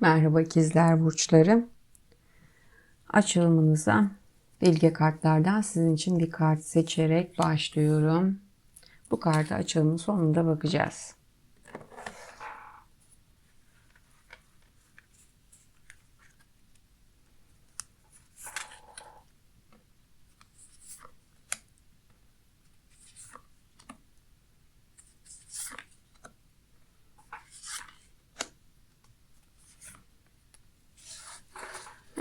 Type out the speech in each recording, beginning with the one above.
Merhaba ikizler burçları. Açılımınıza bilge kartlardan sizin için bir kart seçerek başlıyorum. Bu kartı açılımın sonunda bakacağız.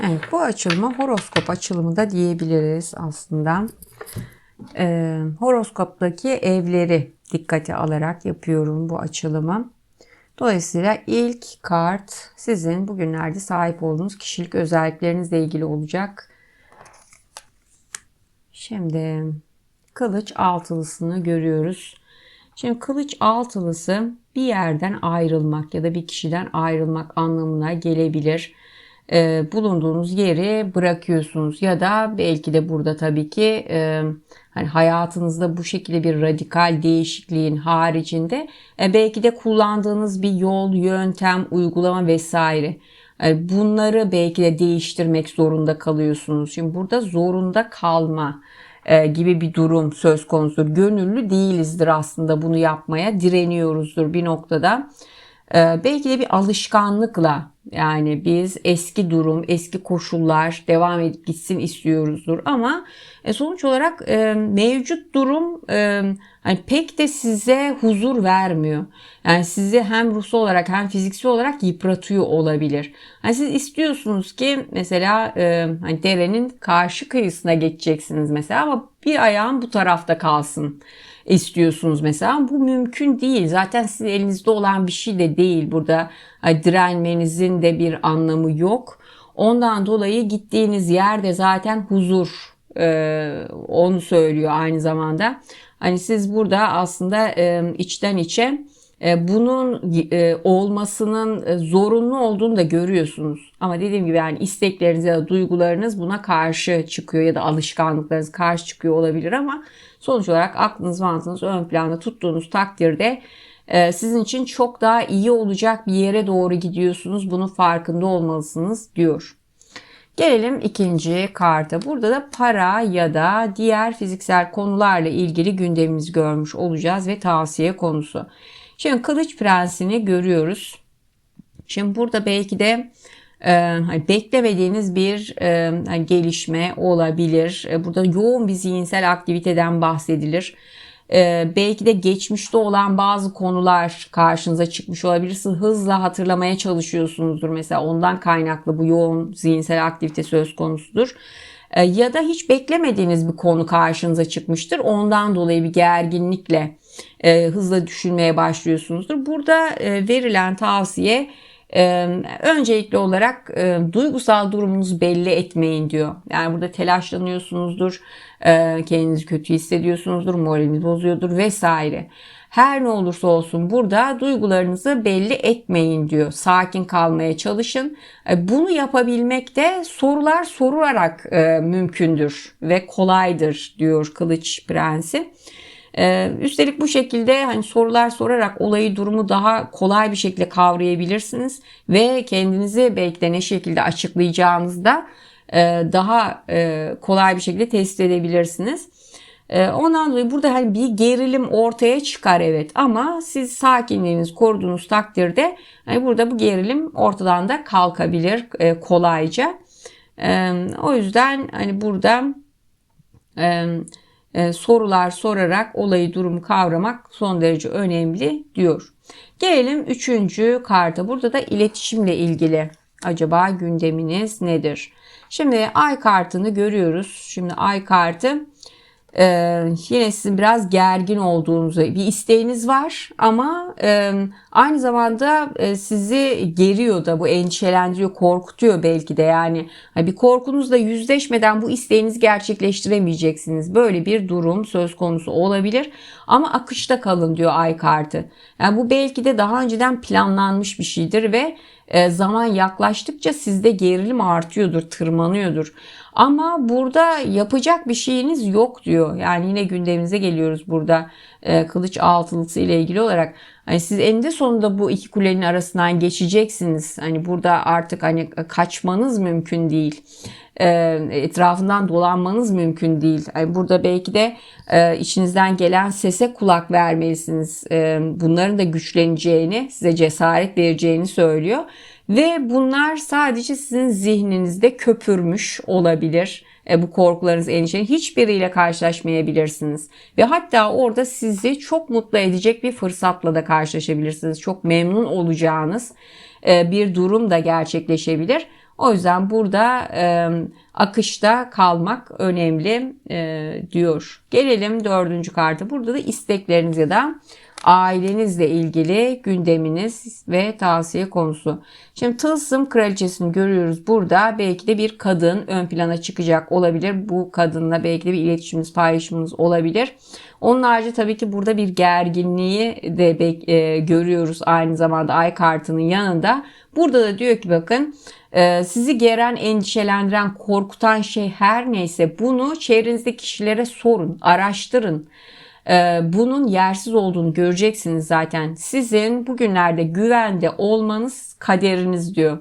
Evet bu açılımı horoskop açılımı da diyebiliriz aslında. Ee, horoskoptaki evleri dikkate alarak yapıyorum bu açılımı. Dolayısıyla ilk kart sizin bugünlerde sahip olduğunuz kişilik özelliklerinizle ilgili olacak. Şimdi kılıç altılısını görüyoruz. Şimdi kılıç altılısı bir yerden ayrılmak ya da bir kişiden ayrılmak anlamına gelebilir e, bulunduğunuz yeri bırakıyorsunuz ya da belki de burada tabii ki e, hani hayatınızda bu şekilde bir radikal değişikliğin haricinde e, belki de kullandığınız bir yol, yöntem, uygulama vesaire yani bunları belki de değiştirmek zorunda kalıyorsunuz. Şimdi burada zorunda kalma e, gibi bir durum söz konusu. Gönüllü değilizdir aslında bunu yapmaya direniyoruzdur bir noktada. E, belki de bir alışkanlıkla yani biz eski durum, eski koşullar devam edip gitsin istiyoruzdur ama e, sonuç olarak e, mevcut durum e, hani pek de size huzur vermiyor. Yani sizi hem ruhsal olarak hem fiziksel olarak yıpratıyor olabilir. Yani siz istiyorsunuz ki mesela e, hani derenin karşı kıyısına geçeceksiniz mesela ama bir ayağın bu tarafta kalsın istiyorsunuz mesela. Bu mümkün değil. Zaten sizin elinizde olan bir şey de değil. Burada direnmenizin de bir anlamı yok. Ondan dolayı gittiğiniz yerde zaten huzur e, onu söylüyor aynı zamanda. Hani siz burada aslında e, içten içe bunun e, olmasının e, zorunlu olduğunu da görüyorsunuz. Ama dediğim gibi yani istekleriniz ya da duygularınız buna karşı çıkıyor ya da alışkanlıklarınız karşı çıkıyor olabilir ama sonuç olarak aklınız mantığınız ön planda tuttuğunuz takdirde sizin için çok daha iyi olacak bir yere doğru gidiyorsunuz. Bunun farkında olmalısınız diyor. Gelelim ikinci karta. Burada da para ya da diğer fiziksel konularla ilgili gündemimizi görmüş olacağız ve tavsiye konusu. Şimdi kılıç prensini görüyoruz. Şimdi burada belki de e, hani beklemediğiniz bir e, hani gelişme olabilir. E, burada yoğun bir zihinsel aktiviteden bahsedilir. E, belki de geçmişte olan bazı konular karşınıza çıkmış olabilir. Hızla hatırlamaya çalışıyorsunuzdur. Mesela ondan kaynaklı bu yoğun zihinsel aktivite söz konusudur. E, ya da hiç beklemediğiniz bir konu karşınıza çıkmıştır. Ondan dolayı bir gerginlikle e, hızla düşünmeye başlıyorsunuzdur. Burada e, verilen tavsiye ee, öncelikli olarak e, duygusal durumunuzu belli etmeyin diyor. Yani burada telaşlanıyorsunuzdur, e, kendinizi kötü hissediyorsunuzdur, moraliniz bozuyordur vesaire. Her ne olursa olsun burada duygularınızı belli etmeyin diyor. Sakin kalmaya çalışın. E, bunu yapabilmek de sorular sorarak e, mümkündür ve kolaydır diyor Kılıç Prensi. Ee, üstelik bu şekilde hani sorular sorarak olayı durumu daha kolay bir şekilde kavrayabilirsiniz ve kendinizi belki de ne şekilde açıklayacağınızda e, daha e, kolay bir şekilde test edebilirsiniz. E, ondan dolayı burada hani bir gerilim ortaya çıkar evet ama siz sakinliğinizi koruduğunuz takdirde hani burada bu gerilim ortadan da kalkabilir kolayca. O yüzden hani burada e, sorular sorarak olayı durumu kavramak son derece önemli diyor. Gelelim üçüncü karta. Burada da iletişimle ilgili acaba gündeminiz nedir? Şimdi ay kartını görüyoruz. Şimdi ay kartı ee, yine sizin biraz gergin olduğunuzu bir isteğiniz var ama e, aynı zamanda e, sizi geriyor da bu endişelendiriyor korkutuyor belki de. Yani hani bir korkunuzla yüzleşmeden bu isteğinizi gerçekleştiremeyeceksiniz. Böyle bir durum söz konusu olabilir ama akışta kalın diyor ay kartı. Yani bu belki de daha önceden planlanmış bir şeydir ve e, zaman yaklaştıkça sizde gerilim artıyordur, tırmanıyordur. Ama burada yapacak bir şeyiniz yok diyor. Yani yine gündemimize geliyoruz burada e, kılıç altılısı ile ilgili olarak. Hani siz eninde sonunda bu iki kulenin arasından geçeceksiniz. Hani burada artık hani kaçmanız mümkün değil. E, etrafından dolanmanız mümkün değil. Yani burada belki de e, içinizden gelen sese kulak vermelisiniz. Bunların da güçleneceğini, size cesaret vereceğini söylüyor. Ve bunlar sadece sizin zihninizde köpürmüş olabilir. E, bu korkularınız, endişeniz hiçbiriyle karşılaşmayabilirsiniz. Ve hatta orada sizi çok mutlu edecek bir fırsatla da karşılaşabilirsiniz. Çok memnun olacağınız e, bir durum da gerçekleşebilir. O yüzden burada e, akışta kalmak önemli e, diyor. Gelelim dördüncü kartı. Burada da istekleriniz ya da ailenizle ilgili gündeminiz ve tavsiye konusu. Şimdi tılsım kraliçesini görüyoruz burada. Belki de bir kadın ön plana çıkacak olabilir. Bu kadınla belki de bir iletişimimiz, paylaşımımız olabilir. Onun harici tabii ki burada bir gerginliği de e, görüyoruz aynı zamanda ay kartının yanında. Burada da diyor ki bakın e, sizi geren, endişelendiren, korkutan şey her neyse bunu çevrenizdeki kişilere sorun, araştırın. Ee, bunun yersiz olduğunu göreceksiniz zaten. Sizin bugünlerde güvende olmanız kaderiniz diyor.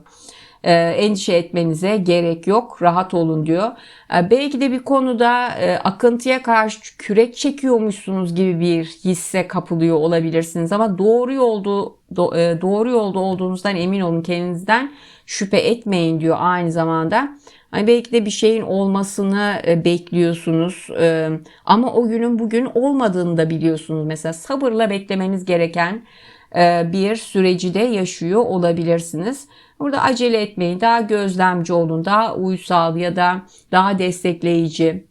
Ee, endişe etmenize gerek yok. Rahat olun diyor. Ee, belki de bir konuda e, akıntıya karşı kürek çekiyormuşsunuz gibi bir hisse kapılıyor olabilirsiniz ama doğru yolda e, doğru yolda olduğunuzdan emin olun kendinizden şüphe etmeyin diyor aynı zamanda. Hani belki de bir şeyin olmasını e, bekliyorsunuz e, ama o günün bugün olmadığını da biliyorsunuz. Mesela sabırla beklemeniz gereken e, bir süreci de yaşıyor olabilirsiniz. Burada acele etmeyin, daha gözlemci olun, daha uysal ya da daha destekleyici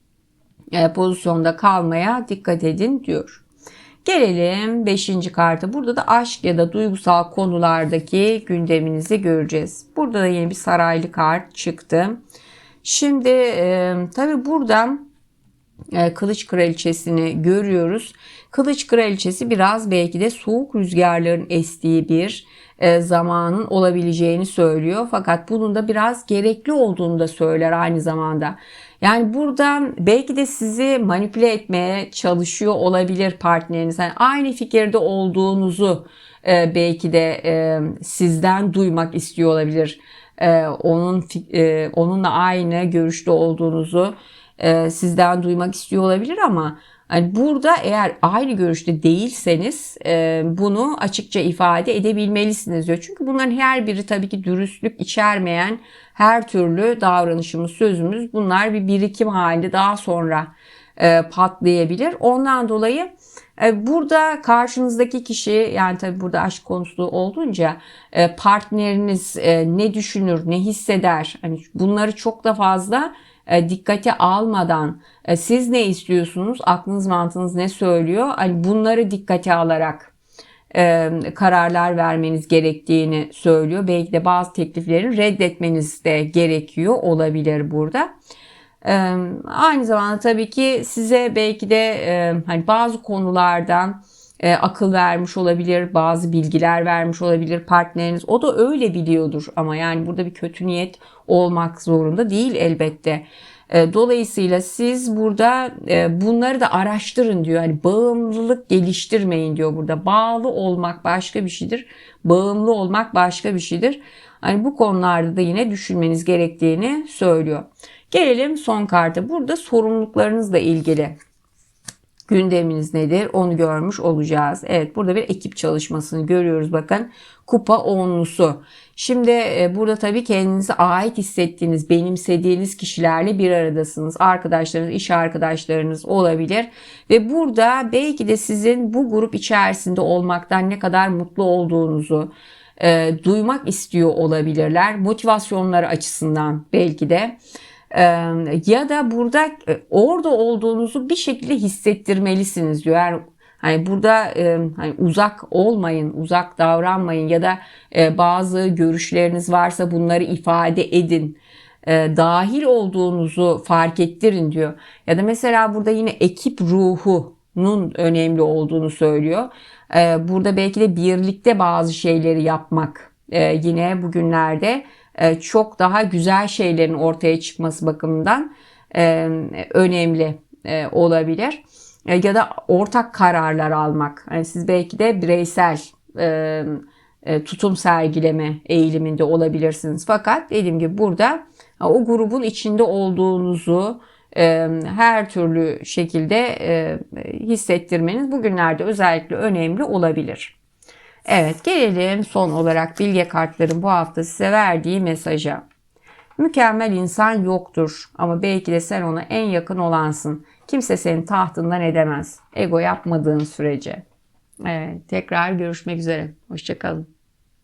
pozisyonda kalmaya dikkat edin diyor. Gelelim 5. karta. Burada da aşk ya da duygusal konulardaki gündeminizi göreceğiz. Burada da yeni bir saraylı kart çıktı. Şimdi e, tabi buradan e, Kılıç Kraliçesini görüyoruz. Kılıç Kraliçesi biraz belki de soğuk rüzgarların estiği bir e, zamanın olabileceğini söylüyor. Fakat bunun da biraz gerekli olduğunu da söyler aynı zamanda. Yani buradan belki de sizi manipüle etmeye çalışıyor olabilir partneriniz. Yani aynı fikirde olduğunuzu e, belki de e, sizden duymak istiyor olabilir onun onunla aynı görüşte olduğunuzu sizden duymak istiyor olabilir ama yani burada eğer aynı görüşte değilseniz e, bunu açıkça ifade edebilmelisiniz diyor. Çünkü bunların her biri tabii ki dürüstlük içermeyen her türlü davranışımız, sözümüz bunlar bir birikim halinde daha sonra e, patlayabilir. Ondan dolayı e, burada karşınızdaki kişi yani tabii burada aşk konusu olduğunca partneriniz ne düşünür, ne hisseder? Hani bunları çok da fazla dikkate almadan siz ne istiyorsunuz, aklınız mantığınız ne söylüyor? Hani bunları dikkate alarak kararlar vermeniz gerektiğini söylüyor. Belki de bazı teklifleri reddetmeniz de gerekiyor olabilir burada. Aynı zamanda tabii ki size belki de hani bazı konulardan e, akıl vermiş olabilir, bazı bilgiler vermiş olabilir partneriniz. O da öyle biliyordur ama yani burada bir kötü niyet olmak zorunda değil elbette. E, dolayısıyla siz burada e, bunları da araştırın diyor. Hani bağımlılık geliştirmeyin diyor burada. Bağlı olmak başka bir şeydir. Bağımlı olmak başka bir şeydir. Hani bu konularda da yine düşünmeniz gerektiğini söylüyor. Gelelim son karta. Burada sorumluluklarınızla ilgili gündeminiz nedir onu görmüş olacağız. Evet burada bir ekip çalışmasını görüyoruz bakın. Kupa onlusu. Şimdi e, burada tabii kendinize ait hissettiğiniz, benimsediğiniz kişilerle bir aradasınız. Arkadaşlarınız, iş arkadaşlarınız olabilir. Ve burada belki de sizin bu grup içerisinde olmaktan ne kadar mutlu olduğunuzu, e, duymak istiyor olabilirler. Motivasyonları açısından belki de ya da burada e, orada olduğunuzu bir şekilde hissettirmelisiniz diyor. Yani hani burada hani uzak olmayın, uzak davranmayın ya da e, bazı görüşleriniz varsa bunları ifade edin. Dahil olduğunuzu fark ettirin diyor. Ya da mesela burada yine ekip ruhunun önemli olduğunu söylüyor. Burada belki de birlikte bazı şeyleri yapmak yine bugünlerde e, çok daha güzel şeylerin ortaya çıkması bakımından e, önemli e, olabilir. Ya da ortak kararlar almak. Yani siz belki de bireysel tutum sergileme eğiliminde olabilirsiniz. Fakat dediğim gibi burada o grubun içinde olduğunuzu her türlü şekilde hissettirmeniz bugünlerde özellikle önemli olabilir. Evet gelelim son olarak bilge kartların bu hafta size verdiği mesaja. Mükemmel insan yoktur ama belki de sen ona en yakın olansın. Kimse senin tahtından edemez. Ego yapmadığın sürece. Evet tekrar görüşmek üzere. Hoşçakalın.